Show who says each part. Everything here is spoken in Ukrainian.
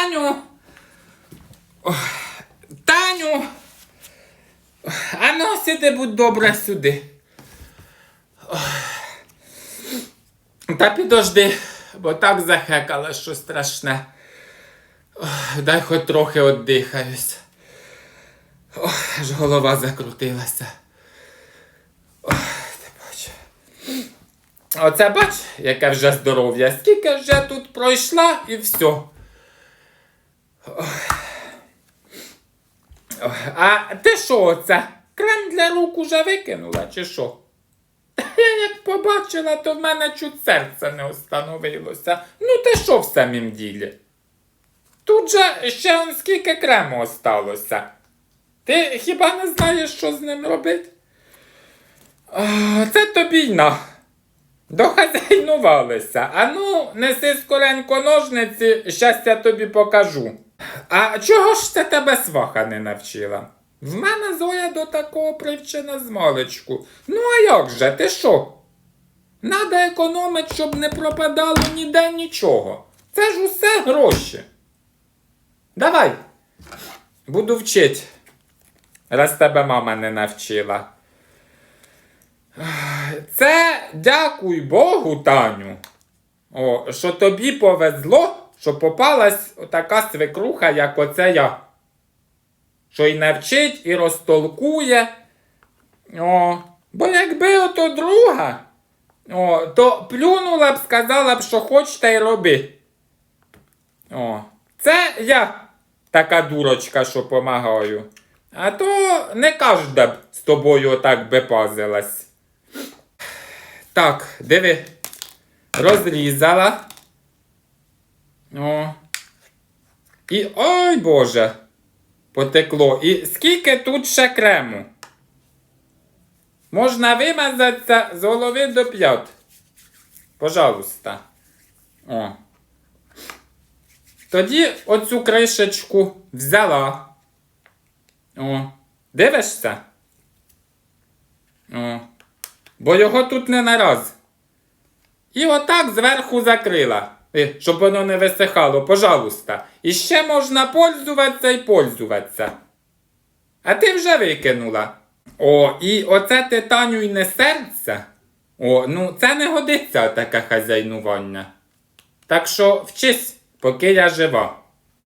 Speaker 1: Таню. Таню. А ну, сиди, будь добра сюди. Та підожди, бо так захекала, що страшне. Дай хоч трохи віддихаюсь. Ох, аж голова закрутилася. Оце бач, яке вже здоров'я. Скільки вже тут пройшла і все. А ти що оце? Крем для рук уже викинула, чи що? Як побачила, то в мене чуть серце не остановилося. Ну ти що в самім ділі? Тут же ще он скільки крему осталося. Ти хіба не знаєш, що з ним робити? Це тобі на. Дохазяйнувалися. Ну, неси скоренько ножниці, щас я тобі покажу. А чого ж це тебе сваха не навчила? В мене Зоя до такого привчена з маличку. Ну а як же, ти що? Надо економить, щоб не пропадало ніде нічого. Це ж усе гроші. Давай. Буду вчить. Раз тебе мама не навчила. Це дякуй Богу, Таню. О, що тобі повезло, що попалась така свекруха, як оце я. Що й навчить, і розтолкує. О, бо якби ото друга, о, то плюнула б, сказала б, що хоч та й роби. О, це я така дурочка, що помагаю. А то не кожда б з тобою отак би пазилась. Так, диви. Розрізала. О. І ой Боже. Потекло. І скільки тут ще крему? Можна вимазатися з голови до п'ят. Пожалуйста. О. Тоді оцю кришечку взяла. О. Дивишся? О. Бо його тут не нараз. І отак зверху закрила, щоб воно не висихало, пожалуйста. І ще можна пользуватися і пользуватися. А ти вже викинула. О, і оце ти Таню й не серце. О, ну це не годиться таке хазяйнування. Так що вчись, поки я жива.